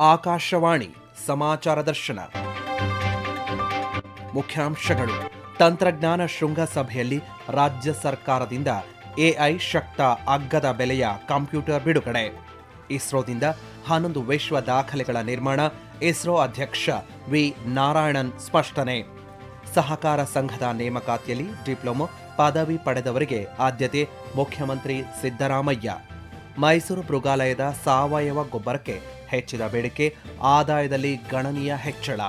ಆಕಾಶವಾಣಿ ಸಮಾಚಾರ ದರ್ಶನ. ಮುಖ್ಯಾಂಶಗಳು. ತಂತ್ರಜ್ಞಾನ ಶೃಂಗಸಭೆಯಲ್ಲಿ ರಾಜ್ಯ ಸರ್ಕಾರದಿಂದ ಎಐ ಶಕ್ತ ಅಗ್ಗದ ಬೆಲೆಯ ಕಂಪ್ಯೂಟರ್ ಬಿಡುಗಡೆ. ಇಸ್ರೋದಿಂದ ಹನ್ನೊಂದು ವಿಶ್ವ ದಾಖಲೆಗಳ ನಿರ್ಮಾಣ, ಇಸ್ರೋ ಅಧ್ಯಕ್ಷ ವಿ. ನಾರಾಯಣನ್ ಸ್ಪಷ್ಟನೆ. ಸಹಕಾರ ಸಂಘದ ನೇಮಕಾತಿಯಲ್ಲಿ ಡಿಪ್ಲೊಮೊ ಪದವಿ ಪಡೆದವರಿಗೆ ಆದ್ಯತೆ, ಮುಖ್ಯಮಂತ್ರಿ ಸಿದ್ದರಾಮಯ್ಯ. ಮೈಸೂರು ಮೃಗಾಲಯದ ಸಾವಯವ ಗೊಬ್ಬರಕ್ಕೆ ಹೆಚ್ಚಿದ ಬೇಡಿಕೆ, ಆದಾಯದಲ್ಲಿ ಗಣನೀಯ ಹೆಚ್ಚಳ.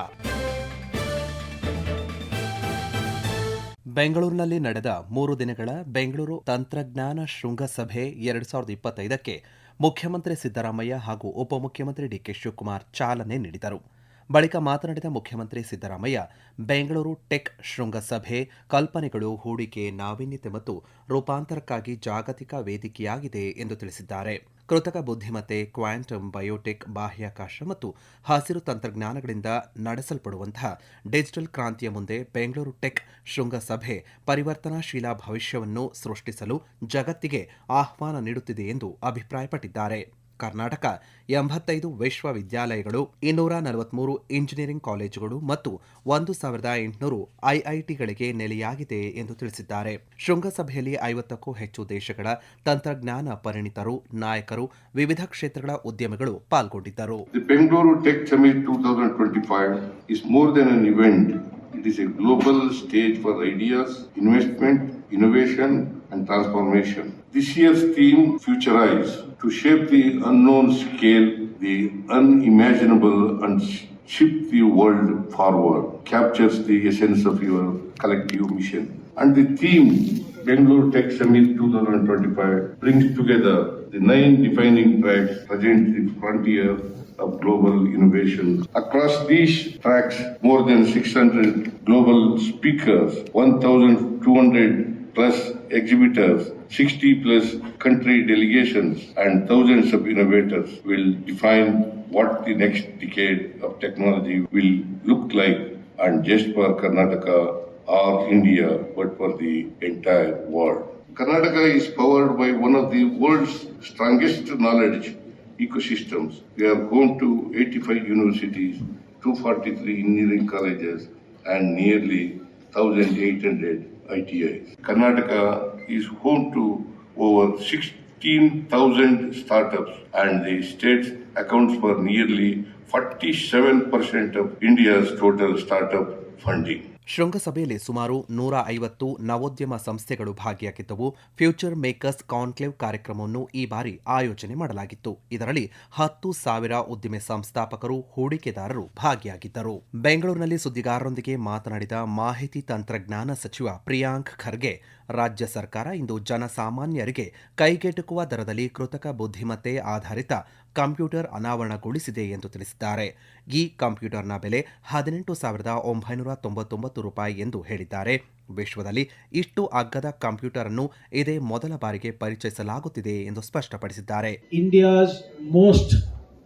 ಬೆಂಗಳೂರಿನಲ್ಲಿ ನಡೆದ ಮೂರು ದಿನಗಳ ಬೆಂಗಳೂರು ತಂತ್ರಜ್ಞಾನ ಶೃಂಗಸಭೆ ಎರಡು ಸಾವಿರದ ಇಪ್ಪತ್ತೈದಕ್ಕೆ ಮುಖ್ಯಮಂತ್ರಿ ಸಿದ್ದರಾಮಯ್ಯ ಹಾಗೂ ಉಪಮುಖ್ಯಮಂತ್ರಿ ಡಿಕೆ ಶಿವಕುಮಾರ್ ಚಾಲನೆ ನೀಡಿದರು. ಬಳಿಕ ಮಾತನಾಡಿದ ಮುಖ್ಯಮಂತ್ರಿ ಸಿದ್ದರಾಮಯ್ಯ, ಬೆಂಗಳೂರು ಟೆಕ್ ಶೃಂಗಸಭೆ ಕಲ್ಪನೆಗಳು ಹೂಡಿಕೆ ನಾವೀನ್ಯತೆ ಮತ್ತು ರೂಪಾಂತರಕ್ಕಾಗಿ ಜಾಗತಿಕ ವೇದಿಕೆಯಾಗಿದೆ ಎಂದು ತಿಳಿಸಿದ್ದಾರೆ. ಕೃತಕ ಬುದ್ಧಿಮತ್ತೆ, ಕ್ವಾಂಟಮ್ ಬಯೋಟೆಕ್ ಬಾಹ್ಯಾಕಾಶ ಮತ್ತು ಹಸಿರು ತಂತ್ರಜ್ಞಾನಗಳಿಂದ ನಡೆಸಲ್ಪಡುವಂತಹ ಡಿಜಿಟಲ್ ಕ್ರಾಂತಿಯ ಮುಂದೆ ಬೆಂಗಳೂರು ಟೆಕ್ ಶೃಂಗಸಭೆ ಪರಿವರ್ತನಾಶೀಲ ಭವಿಷ್ಯವನ್ನು ಸೃಷ್ಟಿಸಲು ಜಗತ್ತಿಗೆ ಆಹ್ವಾನ ನೀಡುತ್ತಿದೆ ಎಂದು ಅಭಿಪ್ರಾಯಪಟ್ಟಿದ್ದಾರೆ. ಕರ್ನಾಟಕ ಎಂಬತ್ತೈದು ವಿಶ್ವವಿದ್ಯಾಲಯಗಳು ಇನ್ನೂರ ನಲವತ್ಮೂರು ಇಂಜಿನಿಯರಿಂಗ್ ಕಾಲೇಜುಗಳು ಮತ್ತು ಒಂದು ಸಾವಿರದ ಎಂಟುನೂರು ಐಐಟಿಗಳಿಗೆ ನೆಲೆಯಾಗಿದೆ ಎಂದು ತಿಳಿಸಿದ್ದಾರೆ. ಶೃಂಗಸಭೆಯಲ್ಲಿ ಐವತ್ತಕ್ಕೂ ಹೆಚ್ಚು ದೇಶಗಳ ತಂತ್ರಜ್ಞಾನ ಪರಿಣಿತರು ನಾಯಕರು ವಿವಿಧ ಕ್ಷೇತ್ರಗಳ ಉದ್ಯಮಿಗಳು ಪಾಲ್ಗೊಂಡಿದ್ದರು. Bengaluru tech summit Summit 2025 is more than an event It is a global stage for ideas, investment, innovation, and transformation. This year's theme, Futurize, to shape the unknown scale, the unimaginable, and shift the world forward, captures the essence of your collective mission. And the theme, Bangalore Tech Summit 2025, brings together the nine defining tracks present the frontier of global innovation. Across these tracks, more than 600 global speakers, 1,200 plus exhibitors, 60 plus country delegations, and thousands of innovators will define what the next decade of technology will look like, and just for Karnataka or India, but for the entire world. Karnataka is powered by one of the world's strongest knowledge ecosystems. We are home to 85 universities, 243 engineering colleges, and nearly 1,800 ITIs. Karnataka is home to over 16,000 startups, and the state accounts for nearly 47% of India's total startup funding. ಶೃಂಗಸಭೆಯಲ್ಲಿ ಸುಮಾರು ನೂರ ಐವತ್ತು ನವೋದ್ಯಮ ಸಂಸ್ಥೆಗಳು ಭಾಗಿಯಾಗಿದ್ದವು. Future makers conclave ಕಾರ್ಯಕ್ರಮವನ್ನು ಈ ಬಾರಿ ಆಯೋಜನೆ ಮಾಡಲಾಗಿತ್ತು. ಇದರಲ್ಲಿ ಹತ್ತು ಸಾವಿರ ಉದ್ದಿಮೆ ಸಂಸ್ಥಾಪಕರು, ಹೂಡಿಕೆದಾರರು ಭಾಗಿಯಾಗಿದ್ದರು. ಬೆಂಗಳೂರಿನಲ್ಲಿ ಸುದ್ದಿಗಾರರೊಂದಿಗೆ ಮಾತನಾಡಿದ ಮಾಹಿತಿ ತಂತ್ರಜ್ಞಾನ ಸಚಿವ ಪ್ರಿಯಾಂಕ್ ಖರ್ಗೆ, ರಾಜ್ಯ ಸರ್ಕಾರ ಇಂದು ಜನಸಾಮಾನ್ಯರಿಗೆ ಕೈಗೆಟುಕುವ ದರದಲ್ಲಿ ಕೃತಕ ಬುದ್ಧಿಮತ್ತೆ ಆಧಾರಿತ ಕಂಪ್ಯೂಟರ್ ಅನಾವರಣಗೊಳಿಸಿದೆ ಎಂದು ತಿಳಿಸಿದ್ದಾರೆ. ಈ ಕಂಪ್ಯೂಟರ್ನ ಬೆಲೆ ಹದಿನೆಂಟು ಸಾವಿರದ ಒಂಬೈನೂರ ತೊಂಬತ್ತೊಂಬತ್ತು ರೂಪಾಯಿ ಎಂದು ಹೇಳಿದ್ದಾರೆ. ವಿಶ್ವದಲ್ಲಿ ಇಷ್ಟು ಅಗ್ಗದ ಕಂಪ್ಯೂಟರ್ ಅನ್ನು ಇದೇ ಮೊದಲ ಬಾರಿಗೆ ಪರಿಚಯಿಸಲಾಗುತ್ತಿದೆ ಎಂದು ಸ್ಪಷ್ಟಪಡಿಸಿದ್ದಾರೆ. India's most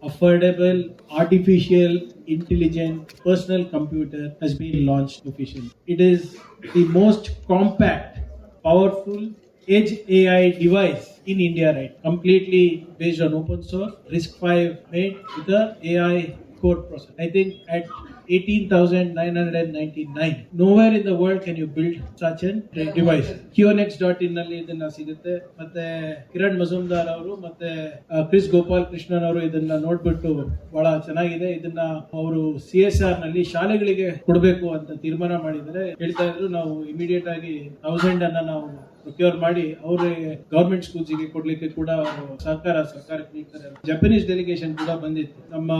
affordable artificial intelligent personal computer. It is the most compact, powerful edge AI device in India right completely based on open source RISC-V made with the AI core process. I think at 18,999. Nowhere in the world can you build such a device. QNX.in ನಲ್ಲಿ ಇದನ್ನ ಸಿಗುತ್ತೆ ಮತ್ತೆ ಕಿರಣ್ ಮಜುಮ್ದಾರ್ ಅವರು ಮತ್ತೆ Chris Gopal Krishnan ಅವರು ಇದನ್ನ ನೋಡ್ಬಿಟ್ಟು ಬಹಳ ಚೆನ್ನಾಗಿದೆ ಇದನ್ನ ಅವರು ಸಿ ಎಸ್ ಆರ್ನಲ್ಲಿ ಶಾಲೆಗಳಿಗೆ ಕೊಡಬೇಕು ಅಂತ ತೀರ್ಮಾನ ಮಾಡಿದರೆ ಹೇಳ್ತಾ ಇದ್ರು ನಾವು ಇಮಿಡಿಯೇಟ್ ಆಗಿ ಥೌಸಂಡ್ ಅನ್ನ ನಾವು ಪ್ರೊಕ್ಯೂರ್ ಮಾಡಿ ಅವರಿಗೆ ಗವರ್ಮೆಂಟ್ ಸ್ಕೂಲ್ಸಿಗೆ ಕೊಡ್ಲಿಕ್ಕೆ ಕೂಡ ಅವರು ಸಹಕಾರ ಸರ್ಕಾರಕ್ಕೆ ನೀಡ್ತಾರೆ ಜಪನೀಸ್ ಡೆಲಿಗೇಷನ್ ಕೂಡ ಬಂದಿತ್ತು. ನಮ್ಮ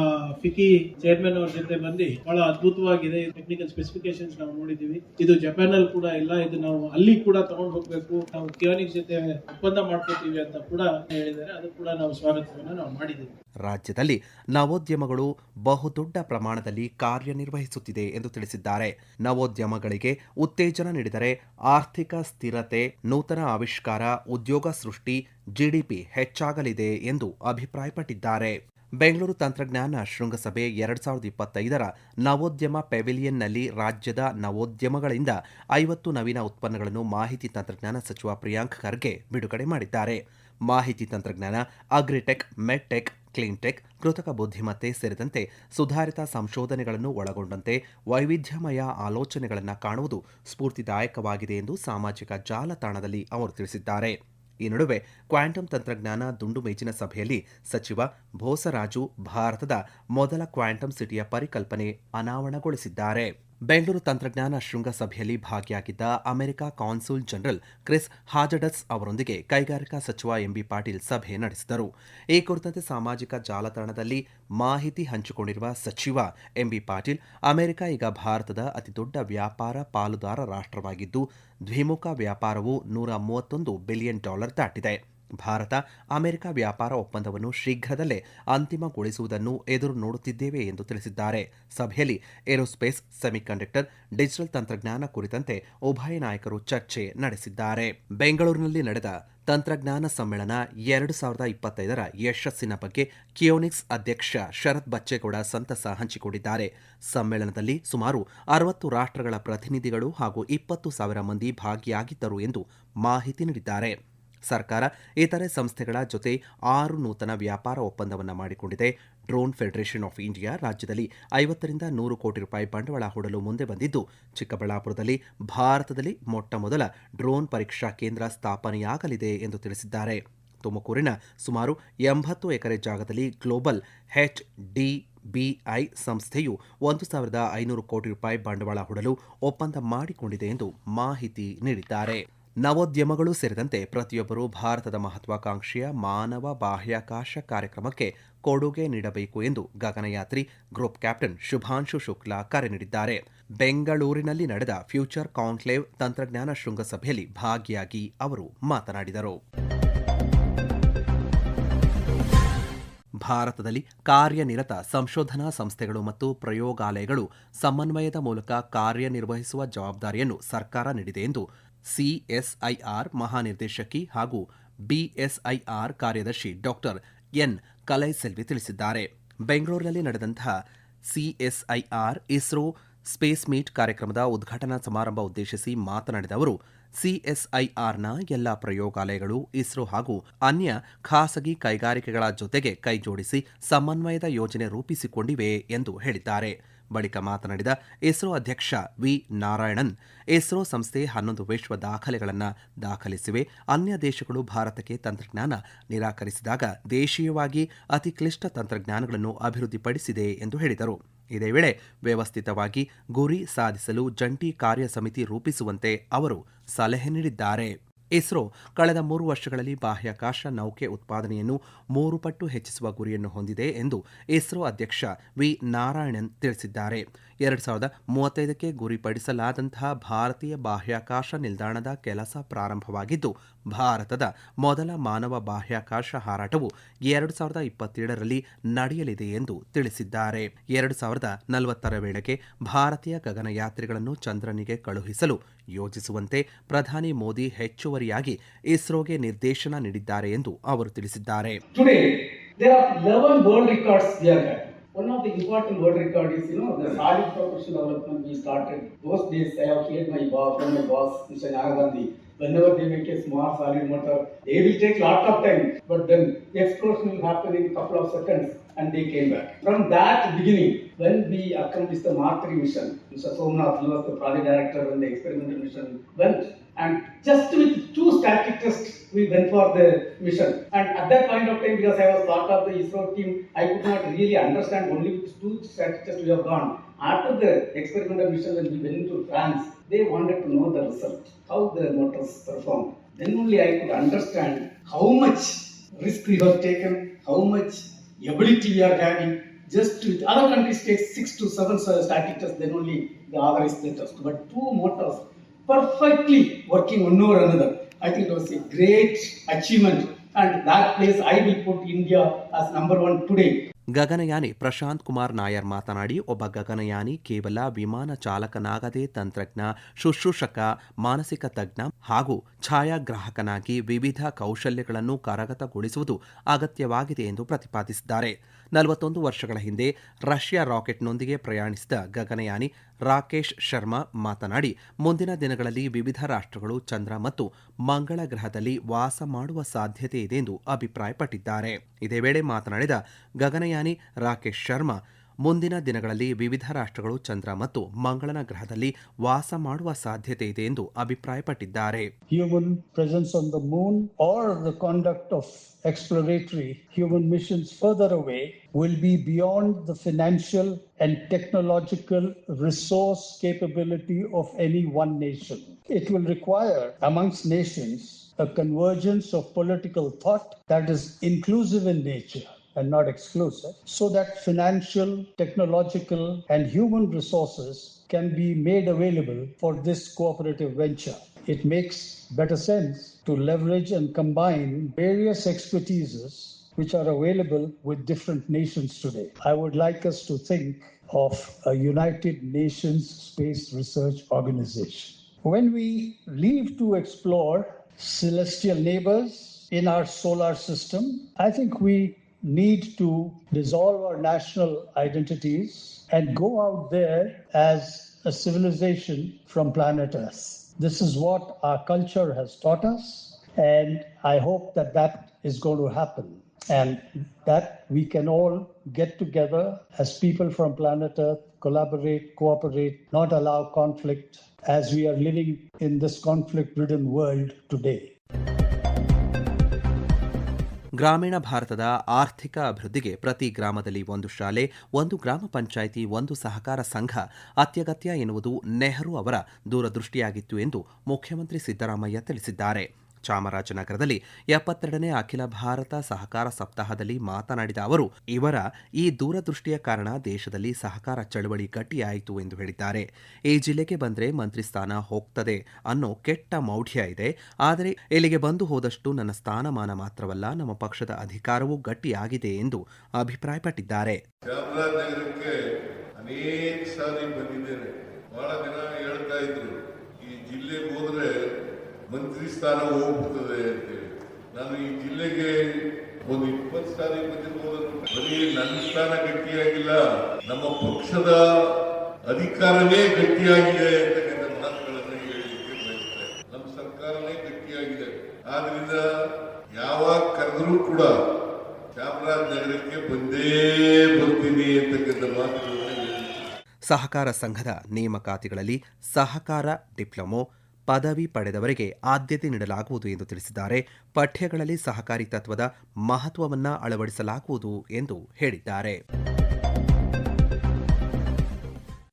ಫಿಕಿ ಚೇರ್ಮನ್ ಅವ್ರ ಜೊತೆ ಬಂದು ಬಹಳ ಅದ್ಭುತವಾಗಿದೆ. ಟೆಕ್ನಿಕಲ್ ಸ್ಪೆಸಿಫಿಕೇಶನ್ಸ್ ನಾವು ನೋಡಿದೀವಿ ಇದು ಜಪಾನ್ ಅಲ್ಲಿ ಕೂಡ ಇಲ್ಲ. ಇದು ನಾವು ಅಲ್ಲಿ ಕೂಡ ತಗೊಂಡು ಹೋಗ್ಬೇಕು. ನಾವು ಕಿಯೋನಿಕ್ ಜೊತೆ ಒಪ್ಪಂದ ಮಾಡ್ಕೋತೀವಿ ಅಂತ ಕೂಡ ಹೇಳಿದ್ದಾರೆ. ಅದು ಕೂಡ ನಾವು ಸ್ವಾಗತವನ್ನು ನಾವು ಮಾಡಿದ್ದೀವಿ. ರಾಜ್ಯದಲ್ಲಿ ನವೋದ್ಯಮಗಳು ಬಹುದೊಡ್ಡ ಪ್ರಮಾಣದಲ್ಲಿ ಕಾರ್ಯನಿರ್ವಹಿಸುತ್ತಿದೆ ಎಂದು ತಿಳಿಸಿದ್ದಾರೆ. ನವೋದ್ಯಮಗಳಿಗೆ ಉತ್ತೇಜನ ನೀಡಿದರೆ ಆರ್ಥಿಕ ಸ್ಥಿರತೆ, ನೂತನ ಆವಿಷ್ಕಾರ, ಉದ್ಯೋಗ ಸೃಷ್ಟಿ, ಜಿಡಿಪಿ ಹೆಚ್ಚಾಗಲಿದೆ ಎಂದು ಅಭಿಪ್ರಾಯಪಟ್ಟಿದ್ದಾರೆ. ಬೆಂಗಳೂರು ತಂತ್ರಜ್ಞಾನ ಶೃಂಗಸಭೆ ಎರಡ್ ಸಾವಿರದ ಇಪ್ಪತ್ತೈದರ ನವೋದ್ಯಮ ಪೆವಿಲಿಯನ್ನಲ್ಲಿ ರಾಜ್ಯದ ನವೋದ್ಯಮಗಳಿಂದ ಐವತ್ತು ನವೀನ ಉತ್ಪನ್ನಗಳನ್ನು ಮಾಹಿತಿ ತಂತ್ರಜ್ಞಾನ ಸಚಿವ ಪ್ರಿಯಾಂಕ್ ಖರ್ಗೆ ಬಿಡುಗಡೆ ಮಾಡಿದ್ದಾರೆ. ಮಾಹಿತಿ ತಂತ್ರಜ್ಞಾನ, ಅಗ್ರಿಟೆಕ್, ಮೆಡ್ಟೆಕ್ ಕ್ಲೀನ್ಟೆಕ್ ಕೃತಕ ಬುದ್ಧಿಮತ್ತೆ ಸೇರಿದಂತೆ ಸುಧಾರಿತ ಸಂಶೋಧನೆಗಳನ್ನು ಒಳಗೊಂಡಂತೆ ವೈವಿಧ್ಯಮಯ ಆಲೋಚನೆಗಳನ್ನು ಕಾಣುವುದು ಸ್ಫೂರ್ತಿದಾಯಕವಾಗಿದೆ ಎಂದು ಸಾಮಾಜಿಕ ಜಾಲತಾಣದಲ್ಲಿ ಅವರು ತಿಳಿಸಿದ್ದಾರೆ. ಈ ನಡುವೆ ಕ್ವಾಂಟಮ್ ತಂತ್ರಜ್ಞಾನ ದುಂಡು ಮೇಜಿನ ಸಭೆಯಲ್ಲಿ ಸಚಿವ ಭೋಸರಾಜು ಭಾರತದ ಮೊದಲ ಕ್ವಾಂಟಮ್ ಸಿಟಿಯ ಪರಿಕಲ್ಪನೆ ಅನಾವರಣಗೊಳಿಸಿದ್ದಾರೆ. ಬೆಂಗಳೂರು ತಂತ್ರಜ್ಞಾನ ಶೃಂಗಸಭೆಯಲ್ಲಿ ಭಾಗಿಯಾಗಿದ್ದ America consul general Chris Hodges ಅವರೊಂದಿಗೆ ಕೈಗಾರಿಕಾ ಸಚಿವ ಎಂಬಿ ಪಾಟೀಲ್ ಸಭೆ ನಡೆಸಿದರು. ಈ ಕುರಿತಂತೆ ಸಾಮಾಜಿಕ ಜಾಲತಾಣದಲ್ಲಿ ಮಾಹಿತಿ ಹಂಚಿಕೊಂಡಿರುವ ಸಚಿವ ಎಂಬಿ ಪಾಟೀಲ್, ಅಮೆರಿಕ ಈಗ ಭಾರತದ ಅತಿದೊಡ್ಡ ವ್ಯಾಪಾರ ಪಾಲುದಾರ ರಾಷ್ಟ್ರವಾಗಿದ್ದು, ದ್ವಿಮುಖ ವ್ಯಾಪಾರವು ನೂರ ಮೂವತ್ತೊಂದು ಬಿಲಿಯನ್ ಡಾಲರ್ ದಾಟಿದೆ. ಭಾರತ, ಅಮೆರಿಕ ವ್ಯಾಪಾರ ಒಪ್ಪಂದವನ್ನು ಶೀಘ್ರದಲ್ಲೇ ಅಂತಿಮಗೊಳಿಸುವುದನ್ನು ಎದುರು ನೋಡುತ್ತಿದ್ದೇವೆ ಎಂದು ತಿಳಿಸಿದ್ದಾರೆ. ಸಭೆಯಲ್ಲಿ ಏರೋಸ್ಪೇಸ್ ಸೆಮಿಕಂಡಕ್ಟರ್, ಡಿಜಿಟಲ್ ತಂತ್ರಜ್ಞಾನ ಕುರಿತಂತೆ ಉಭಯ ನಾಯಕರು ಚರ್ಚೆ ನಡೆಸಿದ್ದಾರೆ. ಬೆಂಗಳೂರಿನಲ್ಲಿ ನಡೆದ ತಂತ್ರಜ್ಞಾನ ಸಮ್ಮೇಳನ ಎರಡು ಸಾವಿರದ ಇಪ್ಪತ್ತೈದರ ಯಶಸ್ಸಿನ ಬಗ್ಗೆ ಕಿಯೋನಿಕ್ಸ್ ಅಧ್ಯಕ್ಷ ಶರತ್ ಬಚ್ಚೇಗೌಡ ಸಂತಸ ಹಂಚಿಕೊಂಡಿದ್ದಾರೆ. ಸಮ್ಮೇಳನದಲ್ಲಿ ಸುಮಾರು ಅರವತ್ತು ರಾಷ್ಟ್ರಗಳ ಪ್ರತಿನಿಧಿಗಳು ಹಾಗೂ ಇಪ್ಪತ್ತು ಸಾವಿರ ಮಂದಿ ಭಾಗಿಯಾಗಿದ್ದರು ಎಂದು ಮಾಹಿತಿ ನೀಡಿದ್ದಾರೆ. ಸರ್ಕಾರ ಇತರೆ ಸಂಸ್ಥೆಗಳ ಜೊತೆ ಆರು ನೂತನ ವ್ಯಾಪಾರ ಒಪ್ಪಂದವನ್ನು ಮಾಡಿಕೊಂಡಿದೆ. ಡ್ರೋನ್ ಫೆಡರೇಷನ್ ಆಫ್ ಇಂಡಿಯಾ ರಾಜ್ಯದಲ್ಲಿ ಐವತ್ತರಿಂದ ನೂರು ಕೋಟಿ ರೂಪಾಯಿ ಬಂಡವಾಳ ಹೂಡಲು ಮುಂದೆ ಬಂದಿದ್ದು, ಚಿಕ್ಕಬಳ್ಳಾಪುರದಲ್ಲಿ ಭಾರತದಲ್ಲಿ ಮೊಟ್ಟ ಮೊದಲ ಡ್ರೋನ್ ಪರೀಕ್ಷಾ ಕೇಂದ್ರ ಸ್ಥಾಪನೆಯಾಗಲಿದೆ ಎಂದು ತಿಳಿಸಿದ್ದಾರೆ. ತುಮಕೂರಿನ ಸುಮಾರು ಎಂಬತ್ತು ಎಕರೆ ಜಾಗದಲ್ಲಿ ಗ್ಲೋಬಲ್ ಹೆಚ್ ಡಿ ಬಿಐ ಸಂಸ್ಥೆಯು ಒಂದು ಸಾವಿರದ ಐನೂರು ಕೋಟಿ ರೂಪಾಯಿ ಬಂಡವಾಳ ಹೂಡಲು ಒಪ್ಪಂದ ಮಾಡಿಕೊಂಡಿದೆ ಎಂದು ಮಾಹಿತಿ ನೀಡಿದ್ದಾರೆ. ನವೋದ್ಯಮಗಳು ಸೇರಿದಂತೆ ಪ್ರತಿಯೊಬ್ಬರೂ ಭಾರತದ ಮಹತ್ವಾಕಾಂಕ್ಷೆಯ ಮಾನವ ಬಾಹ್ಯಾಕಾಶ ಕಾರ್ಯಕ್ರಮಕ್ಕೆ ಕೊಡುಗೆ ನೀಡಬೇಕು ಎಂದು ಗಗನಯಾತ್ರಿ ಗ್ರೂಪ್ ಕ್ಯಾಪ್ಟನ್ ಶುಭಾಂಶು ಶುಕ್ಲಾ ಕರೆ ನೀಡಿದ್ದಾರೆ. ಬೆಂಗಳೂರಿನಲ್ಲಿ ನಡೆದ ಫ್ಯೂಚರ್ ಕಾನ್ಕ್ಲೇವ್ ತಂತ್ರಜ್ಞಾನ ಶೃಂಗಸಭೆಯಲ್ಲಿ ಭಾಗಿಯಾಗಿ ಅವರು ಮಾತನಾಡಿದರು. ಭಾರತದಲ್ಲಿ ಕಾರ್ಯನಿರತ ಸಂಶೋಧನಾ ಸಂಸ್ಥೆಗಳು ಮತ್ತು ಪ್ರಯೋಗಾಲಯಗಳು ಸಮನ್ವಯದ ಮೂಲಕ ಕಾರ್ಯನಿರ್ವಹಿಸುವ ಜವಾಬ್ದಾರಿಯನ್ನು ಸರ್ಕಾರ ನೀಡಿದೆ ಎಂದು ಸಿಎಸ್ಐಆರ್ ಮಹಾನಿರ್ದೇಶಕಿ ಹಾಗೂ ಬಿಎಸ್ಐಆರ್ ಕಾರ್ಯದರ್ಶಿ ಡಾಕ್ಟರ್ ಎನ್. ಕಲೈಸೆಲ್ವಿ ತಿಳಿಸಿದ್ದಾರೆ. ಬೆಂಗಳೂರಿನಲ್ಲಿ ನಡೆದಂತಹ ಸಿಎಸ್ಐಆರ್ ಇಸ್ರೋ ಸ್ಪೇಸ್ ಮೀಟ್ ಕಾರ್ಯಕ್ರಮದ ಉದ್ಘಾಟನಾ ಸಮಾರಂಭ ಉದ್ದೇಶಿಸಿ ಮಾತನಾಡಿದ ಅವರು ಸಿಎಸ್ಐಆರ್ನ ಎಲ್ಲ ಪ್ರಯೋಗಾಲಯಗಳು, ಇಸ್ರೋ ಹಾಗೂ ಅನ್ಯ ಖಾಸಗಿ ಕೈಗಾರಿಕೆಗಳ ಜೊತೆಗೆ ಕೈಜೋಡಿಸಿ ಸಮನ್ವಯದ ಯೋಜನೆ ರೂಪಿಸಿಕೊಂಡಿವೆ ಎಂದು ಹೇಳಿದ್ದಾರೆ. ಬಳಿಕ ಮಾತನಾಡಿದ ಇಸ್ರೋ ಅಧ್ಯಕ್ಷ ವಿ. ನಾರಾಯಣನ್, ಇಸ್ರೋ ಸಂಸ್ಥೆ ಹನ್ನೊಂದು ವಿಶ್ವ ದಾಖಲೆಗಳನ್ನು ದಾಖಲಿಸಿವೆ. ಅನ್ಯ ದೇಶಗಳು ಭಾರತಕ್ಕೆ ತಂತ್ರಜ್ಞಾನ ನಿರಾಕರಿಸಿದಾಗ ದೇಶೀಯವಾಗಿ ಅತಿ ಕ್ಲಿಷ್ಟ ತಂತ್ರಜ್ಞಾನಗಳನ್ನು ಅಭಿವೃದ್ಧಿಪಡಿಸಿದೆ ಎಂದು ಹೇಳಿದರು. ಇದೇ ವೇಳೆ ವ್ಯವಸ್ಥಿತವಾಗಿ ಗುರಿ ಸಾಧಿಸಲು ಜಂಟಿ ಕಾರ್ಯ ಸಮಿತಿ ರೂಪಿಸುವಂತೆ ಅವರು ಸಲಹೆ ನೀಡಿದ್ದಾರೆ. ಇಸ್ರೋ ಕಳೆದ ಮೂರು ವರ್ಷಗಳಲ್ಲಿ ಬಾಹ್ಯಾಕಾಶ ನೌಕೆ ಉತ್ಪಾದನೆಯನ್ನು ಮೂರು ಪಟ್ಟು ಹೆಚ್ಚಿಸುವ ಗುರಿಯನ್ನು ಹೊಂದಿದೆ ಎಂದು ಇಸ್ರೋ ಅಧ್ಯಕ್ಷ ವಿ. ನಾರಾಯಣನ್ ತಿಳಿಸಿದ್ದಾರೆ. ಎರಡು ಸಾವಿರದ ಮೂವತ್ತೈದಕ್ಕೆ ಗುರಿಪಡಿಸಲಾದಂತಹ ಭಾರತೀಯ ಬಾಹ್ಯಾಕಾಶ ನಿಲ್ದಾಣದ ಕೆಲಸ ಪ್ರಾರಂಭವಾಗಿದ್ದು, ಭಾರತದ ಮೊದಲ ಮಾನವ ಬಾಹ್ಯಾಕಾಶ ಹಾರಾಟವು ಎರಡು ಸಾವಿರದ ಇಪ್ಪತ್ತೇಳರಲ್ಲಿ ನಡೆಯಲಿದೆ ಎಂದು ತಿಳಿಸಿದ್ದಾರೆ. ಎರಡು ಸಾವಿರದ ನಲವತ್ತರ ವೇಳೆಗೆ ಭಾರತೀಯ ಗಗನಯಾತ್ರಿಗಳನ್ನು ಚಂದ್ರನಿಗೆ ಕಳುಹಿಸಲು ಯೋಜಿಸುವಂತೆ ಪ್ರಧಾನಿ ಮೋದಿ ಹೆಚ್ಚುವರಿಯಾಗಿ ಇಸ್ರೋಗೆ ನಿರ್ದೇಶನ ನೀಡಿದ್ದಾರೆ ಎಂದು ಅವರು ತಿಳಿಸಿದ್ದಾರೆ Today, there are 11 world records we are. One of the important world record is, you know, the solid propulsion development we started. Those days I have heard my boss, from my boss, Mr. Nagagandhi. Whenever they make a small solid motor, they will take lot of time, but then the explosion will happen in couple of seconds and they came back. From that beginning, when we accomplished the Mark 3 mission, Mr. Somnath, was the project director when the experimental mission went. And just with two static tests, we went for the mission. And at that point of time, because I was part of the ISRO team, I could not really understand only with two static tests we have gone. After the experimental mission, when we went into France, they wanted to know the result, how the motors perform. Then only I could understand how much risk we have taken, how much ability we are having. Just with other countries takes six to seven static tests, then only the is the test. But two motors perfectly working one over another. I think it was a great achievement, and that place I will put India as number one today. ಗಗನಯಾನಿ Prashant Kumar Nair ಮಾತನಾಡಿ ಒಬ್ಬ ಗಗನಯಾನಿ ಕೇವಲ ವಿಮಾನ ಚಾಲಕನಾಗದೆ ತಂತ್ರಜ್ಞ ಶುಶ್ರೂಷಕ ಮಾನಸಿಕ ತಜ್ಞ ಹಾಗೂ ಛಾಯಾಗ್ರಾಹಕನಾಗಿ ವಿವಿಧ ಕೌಶಲ್ಯಗಳನ್ನು ಕರಗತಗೊಳಿಸುವುದು ಅಗತ್ಯವಾಗಿದೆ ಎಂದು ಪ್ರತಿಪಾದಿಸಿದ್ದಾರೆ ನಲವತ್ತೊಂದು ವರ್ಷಗಳ ಹಿಂದೆ ರಷ್ಯಾ ರಾಕೆಟ್ನೊಂದಿಗೆ ಪ್ರಯಾಣಿಸಿದ ಗಗನಯಾನಿ ರಾಕೇಶ್ ಶರ್ಮಾ ಮಾತನಾಡಿ, ಮುಂದಿನ ದಿನಗಳಲ್ಲಿ ವಿವಿಧ ರಾಷ್ಟ್ರಗಳು ಚಂದ್ರ ಮತ್ತು ಮಂಗಳ ಗ್ರಹದಲ್ಲಿ ವಾಸ ಮಾಡುವ ಸಾಧ್ಯತೆ ಇದೆ ಎಂದು ಅಭಿಪ್ರಾಯಪಟ್ಟಿದ್ದಾರೆ. ಇದೇ ವೇಳೆ ಮಾತನಾಡಿದ ಗಗನಯಾನಿ ರಾಕೇಶ್ ಶರ್ಮಾ ಮುಂದಿನ ದಿನಗಳಲ್ಲಿ ವಿವಿಧ ರಾಷ್ಟ್ರಗಳು ಚಂದ್ರ ಮತ್ತು ಮಂಗಳನ ಗ್ರಹದಲ್ಲಿ ವಾಸ ಮಾಡುವ ಸಾಧ್ಯತೆ ಇದೆ ಎಂದು ಅಭಿಪ್ರಾಯಪಟ್ಟಿದ್ದಾರೆ exploratory human missions further away will be beyond the financial and technological resource capability of any one nation. It will require amongst nations a convergence of political thought that is inclusive in nature and not exclusive, so that financial, technological, and human resources can be made available for this cooperative venture. It makes better sense to leverage and combine various expertises which are available with different nations today. I would like us to think of a United Nations Space Research Organization. When we leave to explore celestial neighbors in our solar system, I think we need to dissolve our national identities and go out there as a civilization from planet Earth. This is what our culture has taught us, and I hope that that is going to happen. And that we can all get together as people from planet Earth, collaborate, cooperate, not allow conflict as we are living in this conflict ridden world today. ಗ್ರಾಮೀಣ ಭಾರತದ ಆರ್ಥಿಕ ಅಭಿವೃದ್ಧಿಗೆ ಪ್ರತಿ ಗ್ರಾಮದಲ್ಲಿ ಒಂದು ಶಾಲೆ, ಒಂದು ಗ್ರಾಮ ಪಂಚಾಯಿತಿ, ಒಂದು ಸಹಕಾರ ಸಂಘ ಅತ್ಯಗತ್ಯ ಎನ್ನುವುದು ನೆಹರು ಅವರ ದೂರದೃಷ್ಟಿಯಾಗಿತ್ತು ಎಂದು ಮುಖ್ಯಮಂತ್ರಿ ಸಿದ್ದರಾಮಯ್ಯ ತಿಳಿಸಿದ್ದಾರೆ. ಚಾಮರಾಜನಗರದಲ್ಲಿ ಎಪ್ಪತ್ತೆರಡನೇ ಅಖಿಲ ಭಾರತ ಸಹಕಾರ ಸಪ್ತಾಹದಲ್ಲಿ ಮಾತನಾಡಿದ ಅವರು, ಇವರ ಈ ದೂರದೃಷ್ಟಿಯ ಕಾರಣ ದೇಶದಲ್ಲಿ ಸಹಕಾರ ಚಳವಳಿ ಗಟ್ಟಿಯಾಯಿತು ಎಂದು ಹೇಳಿದ್ದಾರೆ. ಈ ಜಿಲ್ಲೆಗೆ ಬಂದರೆ ಮಂತ್ರಿ ಸ್ಥಾನ ಹೋಗ್ತದೆ ಅನ್ನೋ ಕೆಟ್ಟ ಮೌಢ್ಯ ಇದೆ. ಆದರೆ ಇಲ್ಲಿಗೆ ಬಂದು ಹೋದಷ್ಟು ನನ್ನ ಸ್ಥಾನಮಾನ ಮಾತ್ರವಲ್ಲ, ನಮ್ಮ ಪಕ್ಷದ ಅಧಿಕಾರವೂ ಗಟ್ಟಿಯಾಗಿದೆ ಎಂದು ಅಭಿಪ್ರಾಯಪಟ್ಟಿದ್ದಾರೆ. ಚಾಮರಾಜನಗರಕ್ಕೆ ಅನೇಕ ಸಾರಿ ಬಂದಿದ್ದೇನೆ. ಬಹಳ ದಿನ ಹೇಳ್ತಾ ಇದ್ರು. ಮಂತ್ರಿ ಸ್ಥಾನ ಹೋಗ್ಬಿಡ್ತದೆ ಅಂತೇಳಿ ನಾನು ಈ ಜಿಲ್ಲೆಗೆ ಒಂದು ಇಪ್ಪತ್ತು ಸಾರಿ ಬಂದಿರ್ಬೋದು ಬರೀ ನನ್ನ ಸ್ಥಾನ ಗಟ್ಟಿಯಾಗಿಲ್ಲ, ನಮ್ಮ ಪಕ್ಷದ ಅಧಿಕಾರವೇ ಗಟ್ಟಿಯಾಗಿದೆ ಅಂತಕ್ಕಂಥ ಮಾತುಗಳನ್ನು ಹೇಳಲಿಕ್ಕೆ ಬಯಸ್ತೇನೆ. ನಮ್ಮ ಸರ್ಕಾರನೇ ಗಟ್ಟಿಯಾಗಿದೆ. ಆದ್ರಿಂದ ಯಾವಾಗ ಕರೆದರೂ ಕೂಡ ಚಾಮರಾಜನಗರಕ್ಕೆ ಬಂದೇ ಬರ್ತೀನಿ ಅಂತಕ್ಕಂಥ ಮಾತುಗಳನ್ನು ಸಹಕಾರ ಸಂಘದ ನೇಮಕಾತಿಗಳಲ್ಲಿ ಸಹಕಾರ ಡಿಪ್ಲೊಮೊ ಪದವಿ ಪಡೆದವರಿಗೆ ಆದ್ಯತೆ ನೀಡಲಾಗುವುದು ಎಂದು ತಿಳಿಸಿದ್ದಾರೆ. ಪಠ್ಯಗಳಲ್ಲಿ ಸಹಕಾರಿ ತತ್ವದ ಮಹತ್ವವನ್ನು ಅಳವಡಿಸಲಾಗುವುದು ಎಂದು ಹೇಳಿದ್ದಾರೆ.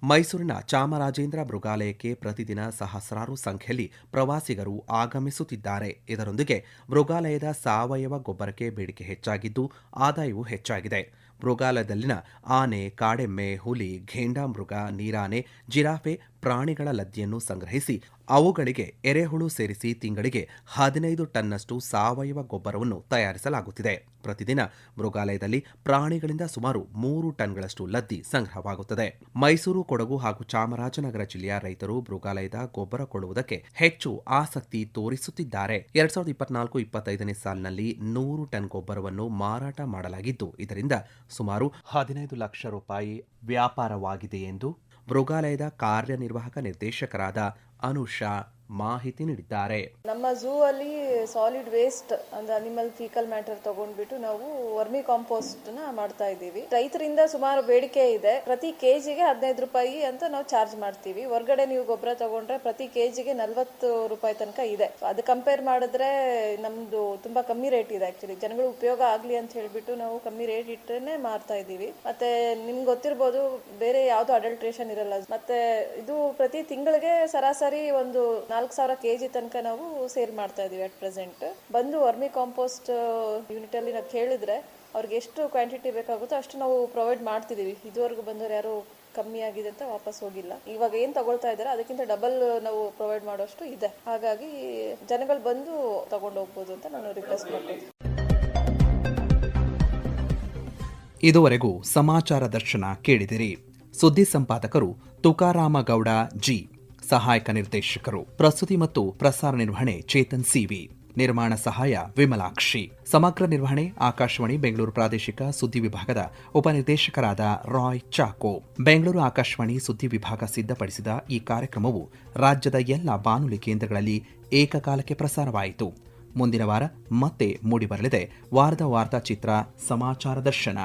ಮೈಸೂರಿನ ಚಾಮರಾಜೇಂದ್ರ ಮೃಗಾಲಯಕ್ಕೆ ಪ್ರತಿದಿನ ಸಹಸ್ರಾರು ಸಂಖ್ಯೆಯಲ್ಲಿ ಪ್ರವಾಸಿಗರು ಆಗಮಿಸುತ್ತಿದ್ದಾರೆ. ಇದರೊಂದಿಗೆ ಮೃಗಾಲಯದ ಸಾವಯವ ಗೊಬ್ಬರಕ್ಕೆ ಬೇಡಿಕೆ ಹೆಚ್ಚಾಗಿದ್ದು, ಆದಾಯವೂ ಹೆಚ್ಚಾಗಿದೆ. ಮೃಗಾಲಯದಲ್ಲಿನ ಆನೆ, ಕಾಡೆಮ್ಮೆ, ಹುಲಿ, ಘೇಂಡಾ ಮೃಗ, ನೀರಾನೆ, ಜಿರಾಫೆ, ಪ್ರಾಣಿಗಳ ಲದ್ದಿಯನ್ನು ಸಂಗ್ರಹಿಸಿ ಅವುಗಳಿಗೆ ಎರೆಹುಳು ಸೇರಿಸಿ ತಿಂಗಳಿಗೆ ಹದಿನೈದು ಟನ್ನಷ್ಟು ಸಾವಯವ ಗೊಬ್ಬರವನ್ನು ತಯಾರಿಸಲಾಗುತ್ತಿದೆ. ಪ್ರತಿದಿನ ಮೃಗಾಲಯದಲ್ಲಿ ಪ್ರಾಣಿಗಳಿಂದ ಸುಮಾರು ಮೂರು ಟನ್ಗಳಷ್ಟು ಲದ್ದಿ ಸಂಗ್ರಹವಾಗುತ್ತದೆ. ಮೈಸೂರು, ಕೊಡಗು ಹಾಗೂ ಚಾಮರಾಜನಗರ ಜಿಲ್ಲೆಯ ರೈತರು ಮೃಗಾಲಯದ ಗೊಬ್ಬರ ಕೊಳ್ಳುವುದಕ್ಕೆ ಹೆಚ್ಚು ಆಸಕ್ತಿ ತೋರಿಸುತ್ತಿದ್ದಾರೆ. ಎರಡ್ ಸಾವಿರದ ಇಪ್ಪತ್ನಾಲ್ಕು ಇಪ್ಪತ್ತೈದನೇ ಸಾಲಿನಲ್ಲಿ ನೂರು ಟನ್ ಗೊಬ್ಬರವನ್ನು ಮಾರಾಟ ಮಾಡಲಾಗಿದ್ದು, ಇದರಿಂದ ಸುಮಾರು ಹದಿನೈದು ಲಕ್ಷ ರೂಪಾಯಿ ವ್ಯಾಪಾರವಾಗಿದೆ ಎಂದು ಮೃಗಾಲಯದ ಕಾರ್ಯನಿರ್ವಾಹಕ ನಿರ್ದೇಶಕರಾದ Anusha. ಮಾಹಿತಿ ನೀಡಿದ್ದಾರೆ. ನಮ್ಮ ಝೂ ಅಲ್ಲಿ ಸಾಲಿಡ್ ವೇಸ್ಟ್ ಅಂದ್ರೆ ಅನಿಮಲ್ ಫೀಕಲ್ ಮ್ಯಾಟರ್ ತಗೊಂಡ್ಬಿಟ್ಟು ನಾವು ವರ್ಮಿ ಕಾಂಪೋಸ್ಟ್ನ ಮಾಡ್ತಾ ಇದ್ದೀವಿ. ರೈತರಿಂದ ಸುಮಾರು ಬೇಡಿಕೆ ಇದೆ. ಪ್ರತಿ ಕೆಜಿಗೆ ಹದಿನೈದು ರೂಪಾಯಿ ಅಂತ ನಾವು ಚಾರ್ಜ್ ಮಾಡ್ತೀವಿ. ಹೊರಗಡೆ ನೀವು ಗೊಬ್ಬರ ತಗೊಂಡ್ರೆ ಪ್ರತಿ ಕೆಜಿಗೆ ನಲ್ವತ್ತು ರೂಪಾಯಿ ತನಕ ಇದೆ. ಅದು ಕಂಪೇರ್ ಮಾಡಿದ್ರೆ ನಮ್ದು ತುಂಬಾ ಕಮ್ಮಿ ರೇಟ್ ಇದೆ ಆಕ್ಚುಲಿ ಜನಗಳು ಉಪಯೋಗ ಆಗ್ಲಿ ಅಂತ ಹೇಳ್ಬಿಟ್ಟು ನಾವು ಕಮ್ಮಿ ರೇಟ್ ಇಟ್ಟರೆ ಮಾರ್ತಾ ಇದ್ದೀವಿ. ಮತ್ತೆ ನಿಮ್ಗೆ ಗೊತ್ತಿರ್ಬೋದು ಬೇರೆ ಯಾವ್ದು ಅಡಲ್ಟ್ರೇಷನ್ ಇರಲ್ಲ. ಮತ್ತೆ ಇದು ಪ್ರತಿ ತಿಂಗಳಿಗೆ ಸರಾಸರಿ ಒಂದು ನಾಲ್ಕು ಸಾವಿರ ಕೆಜಿ ತನಕ ನಾವು ಸೇಲ್ ಮಾಡ್ತಾ ಇದೀವಿ ಅಟ್ ಪ್ರೆಸೆಂಟ್ ಬಂದು ವರ್ಮಿ ಕಾಂಪೋಸ್ಟ್ ಯೂನಿಟ್ ಅಲ್ಲಿ ನಾವು ಕೇಳಿದ್ರೆ ಅವ್ರಿಗೆ ಎಷ್ಟು ಕ್ವಾಂಟಿಟಿ ಬೇಕಾಗುತ್ತೋ ಅಷ್ಟು ನಾವು ಪ್ರೊವೈಡ್ ಮಾಡ್ತಿದೀವಿ. ಇದುವರೆಗೂ ಬಂದವರು ಯಾರು ಕಮ್ಮಿ ಆಗಿದೆ ಅಂತ ವಾಪಸ್ ಹೋಗಿಲ್ಲ. ಇವಾಗ ಏನ್ ತಗೊಳ್ತಾ ಇದ್ದಾರೆ ಅದಕ್ಕಿಂತ ಡಬಲ್ ನಾವು ಪ್ರೊವೈಡ್ ಮಾಡೋಷ್ಟು ಇದೆ. ಹಾಗಾಗಿ ಜನಗಳು ಬಂದು ತಗೊಂಡು ಹೋಗ್ಬೋದು ಅಂತ ನಾನು ರಿಕ್ವೆಸ್ಟ್ ಮಾಡ್ತೀನಿ. ಇದುವರೆಗೂ ಸಮಾಚಾರ ದರ್ಶನ ಕೇಳಿದಿರಿ. ಸುದ್ದಿ ಸಂಪಾದಕರು ತುಕಾರಾಮ ಗೌಡ ಜಿ. ಸಹಾಯಕ ನಿರ್ದೇಶಕರು, ಪ್ರಸ್ತುತಿ ಮತ್ತು ಪ್ರಸಾರ ನಿರ್ವಹಣೆ, ಚೇತನ್ ಸಿವಿ. ನಿರ್ಮಾಣ ಸಹಾಯ, ವಿಮಲಾಕ್ಷಿ. ಸಮಗ್ರ ನಿರ್ವಹಣೆ, ಆಕಾಶವಾಣಿ, ಬೆಂಗಳೂರು ಪ್ರಾದೇಶಿಕ ಸುದ್ದಿ ವಿಭಾಗದ ಉಪನಿರ್ದೇಶಕರಾದ ರಾಯ್ ಚಾಕೋ. ಬೆಂಗಳೂರು ಆಕಾಶವಾಣಿ ಸುದ್ದಿ ವಿಭಾಗ ಸಿದ್ಧಪಡಿಸಿದ ಈ ಕಾರ್ಯಕ್ರಮವು ರಾಜ್ಯದ ಎಲ್ಲ ಬಾನುಲಿ ಕೇಂದ್ರಗಳಲ್ಲಿ ಏಕಕಾಲಕ್ಕೆ ಪ್ರಸಾರವಾಯಿತು. ಮುಂದಿನ ವಾರ ಮತ್ತೆ ಮೂಡಿಬರಲಿದೆ. ವಾರದ ವಾರ್ತಾ ಚಿತ್ರ, ಸಮಾಚಾರ ದರ್ಶನ.